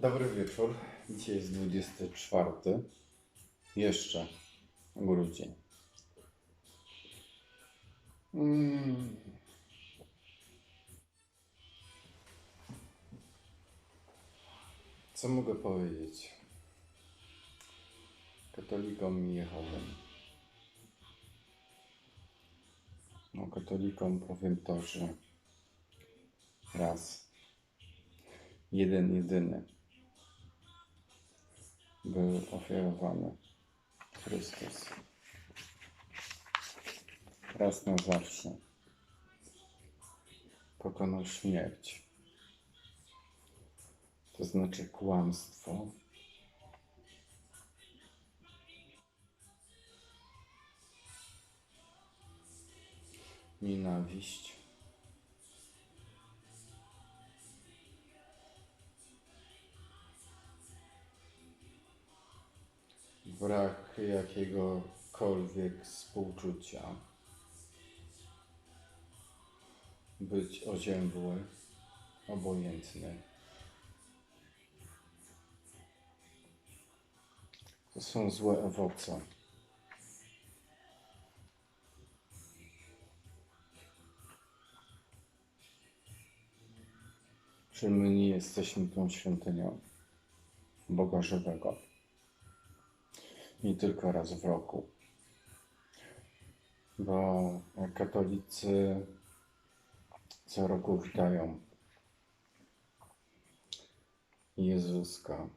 Dobry wieczór. Dzisiaj jest 24. Jeszcze grudzień. Mm. Co mogę powiedzieć? Katolikom i Jehowym. No, katolikom powiem to, że raz, jeden, jedyny był ofiarowany Chrystus. Raz na zawsze pokonał śmierć. To znaczy kłamstwo. Nienawiść. Brak jakiegokolwiek współczucia, być oziębły, obojętny. To są złe owoce. Czy my nie jesteśmy tą świątynią Boga żywego? Nie tylko raz w roku. Bo katolicy co roku witają Jezuska.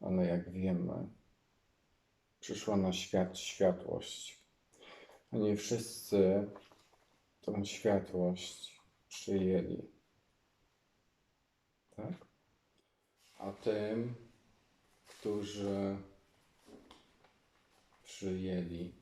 Ale jak wiemy, przyszła na świat światłość. A nie wszyscy tą światłość przyjęli. Tak? A tym, którzy przyjęli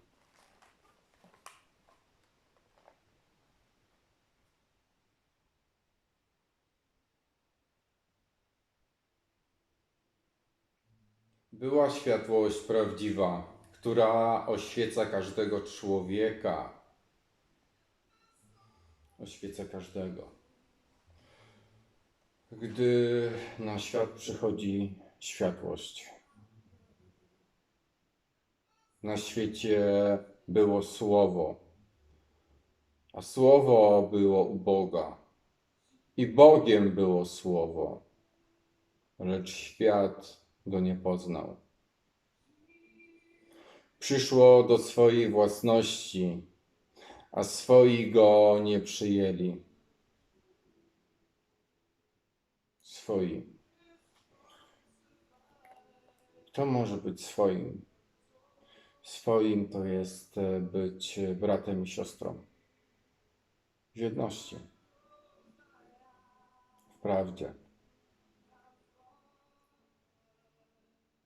Była światłość prawdziwa, która oświeca każdego człowieka. Oświeca każdego. Gdy na świat przychodzi światłość. Na świecie było Słowo, a Słowo było u Boga. I Bogiem było Słowo, lecz świat go nie poznał. Przyszło do swojej własności, a swoi go nie przyjęli. Swoi. To może być swoim. Swoim to jest e, być bratem i siostrą. W jedności. W prawdzie.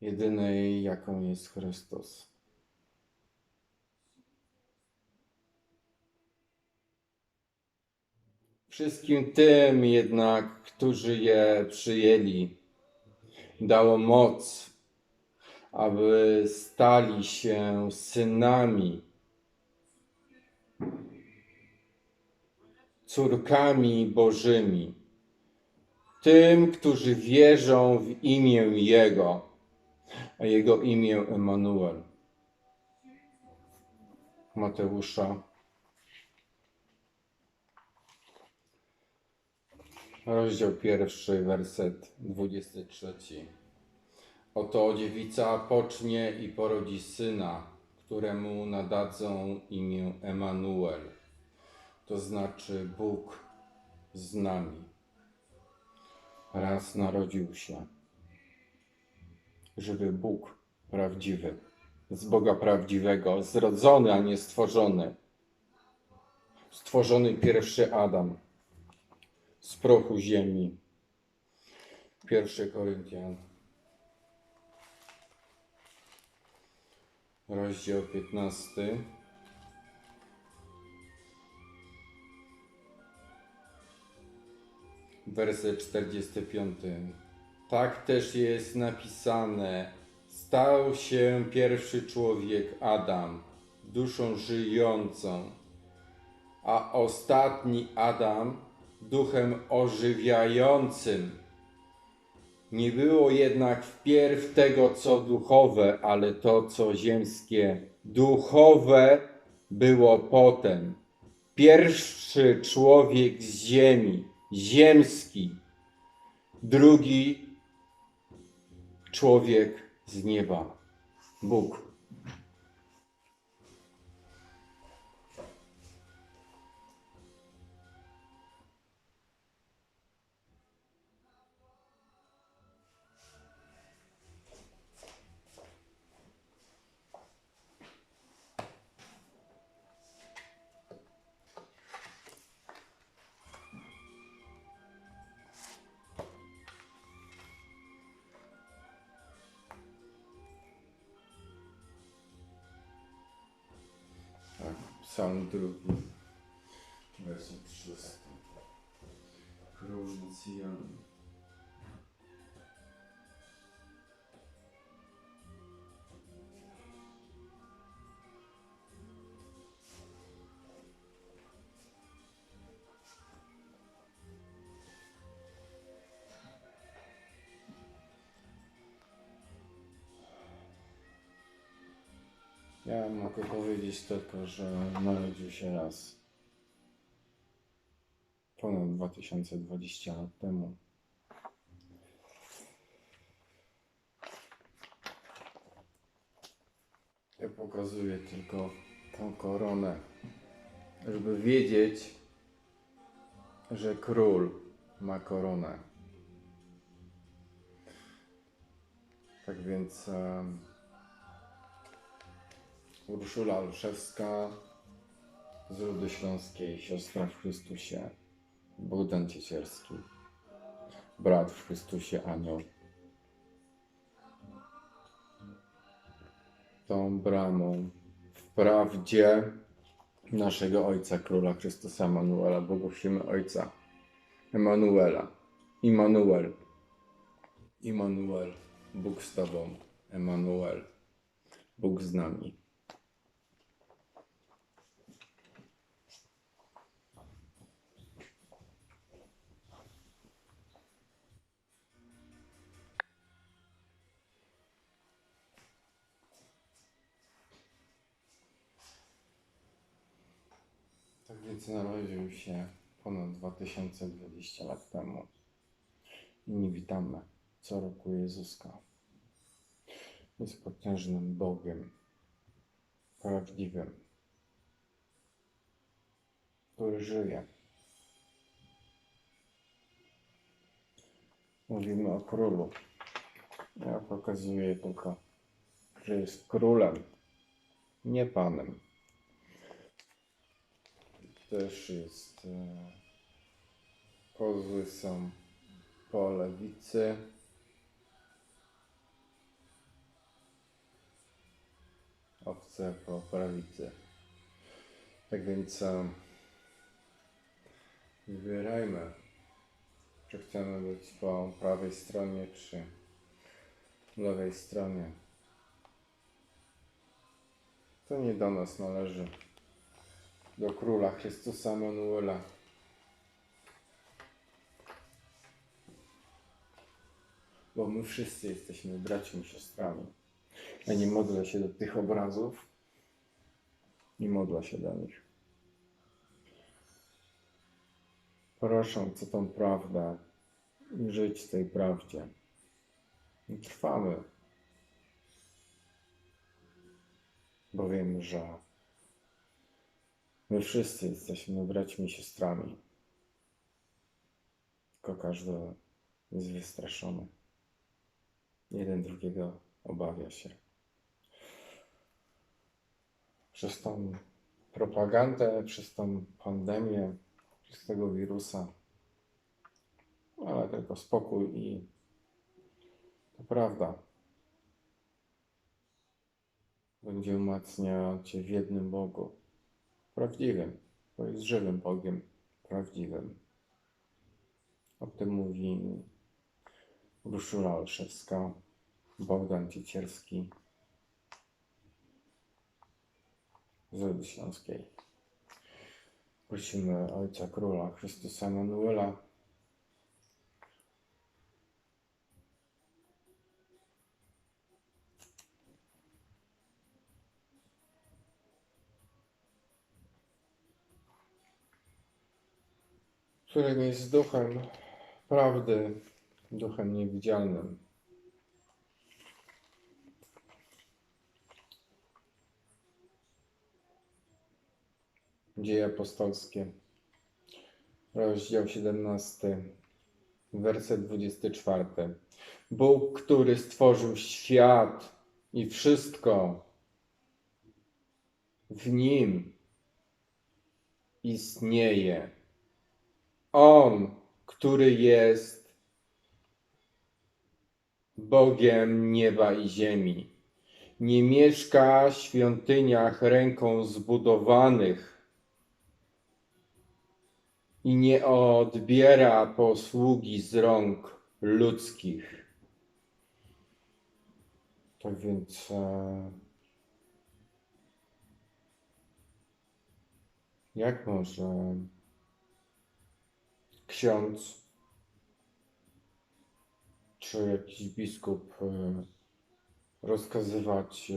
Jedynej, jaką jest Chrystus. Wszystkim tym jednak, którzy je przyjęli, dało moc aby stali się synami, córkami Bożymi, tym, którzy wierzą w imię Jego, a Jego imię Emanuel. Mateusza. Rozdział pierwszy, werset 23. Oto dziewica pocznie i porodzi syna, któremu nadadzą imię Emanuel, to znaczy Bóg z nami. Raz narodził się żywy Bóg prawdziwy, z Boga prawdziwego, zrodzony, a nie stworzony. Stworzony pierwszy Adam z prochu ziemi. Pierwszy Koryntian rozdział 15. Werset 45. Tak też jest napisane: Stał się pierwszy człowiek Adam, duszą żyjącą, a ostatni Adam duchem ożywiającym. Nie było jednak wpierw tego, co duchowe, ale to, co ziemskie. Duchowe było potem. Pierwszy człowiek z ziemi, ziemski. Drugi człowiek z nieba, Bóg. Tak, psalm drugi, werset szósty. Król Mesjan. Ja mogę powiedzieć tylko, że narodził się raz. Ponad 2020 lat temu. Ja pokazuję tylko tą koronę, żeby wiedzieć, że król ma koronę. Tak więc. em, Urszula Olszewska z Rudy Śląskiej, siostra w Chrystusie, Bogdan Ciecierski, brat w Chrystusie Anioł. Tą bramą wprawdzie naszego Ojca Króla Chrystusa Emanuela, błogosimy Ojca Emanuela, Immanuel, Immanuel, Bóg z Tobą, Emanuel, Bóg z nami. Więc narodził się ponad 2020 lat temu. I nie witamy co roku Jezuska. Jest potężnym Bogiem, prawdziwym, który żyje. Mówimy o królu. Ja pokazuję tylko, że jest królem, nie panem też jest. E, kozły są po lewicy. Owce po prawicy. Tak więc e, wybierajmy, czy chcemy być po prawej stronie, czy lewej stronie. To nie do nas należy do króla Chrystusa Emanuela. Bo my wszyscy jesteśmy braćmi, siostrami. Ja nie modlę się do tych obrazów. Nie modlę się do nich. Proszę, co tą prawdę żyć w tej prawdzie. I trwamy. Bo wiemy, że My wszyscy jesteśmy braćmi i siostrami. Tylko każdy jest wystraszony. Jeden drugiego obawia się. Przez tą propagandę, przez tą pandemię, przez tego wirusa. Ale tylko spokój i to prawda. Będzie umacniał Cię w jednym Bogu prawdziwym, bo jest żywym Bogiem, prawdziwym. O tym mówi Urszula Olszewska, Bogdan Ciecierski z Rudy Śląskiej. Prosimy Ojca Króla Chrystusa Emanuela którego jest duchem prawdy, duchem niewidzialnym. Dzieje apostolskie, rozdział 17, werset 24. Bóg, który stworzył świat i wszystko w nim istnieje. On, który jest Bogiem nieba i ziemi, nie mieszka w świątyniach ręką zbudowanych i nie odbiera posługi z rąk ludzkich. Tak więc e, jak może ksiądz czy jakiś biskup e, rozkazywać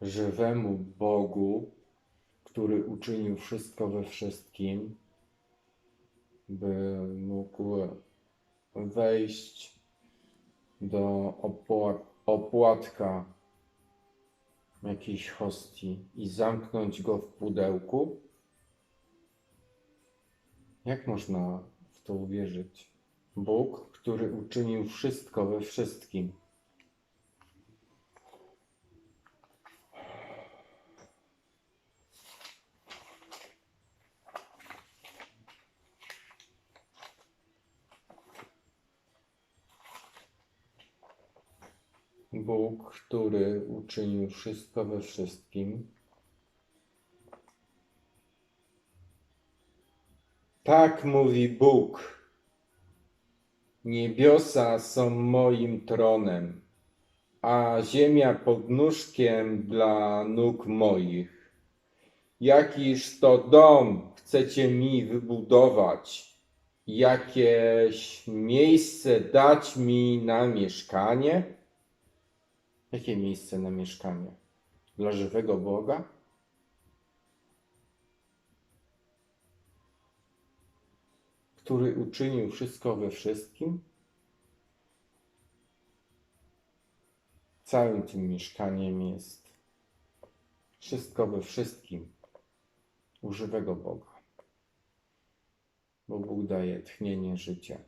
żywemu Bogu, który uczynił wszystko we wszystkim, by mógł wejść do opła- opłatka jakiejś hostii i zamknąć go w pudełku? Jak można w to uwierzyć? Bóg, który uczynił wszystko we wszystkim. Bóg, który uczynił wszystko we wszystkim. Tak mówi Bóg. Niebiosa są moim tronem, a ziemia podnóżkiem dla nóg moich. Jakiż to dom chcecie mi wybudować? Jakieś miejsce dać mi na mieszkanie? Jakie miejsce na mieszkanie? Dla żywego Boga? Który uczynił wszystko we wszystkim? Całym tym mieszkaniem jest wszystko we wszystkim u żywego Boga. Bo Bóg daje tchnienie życia.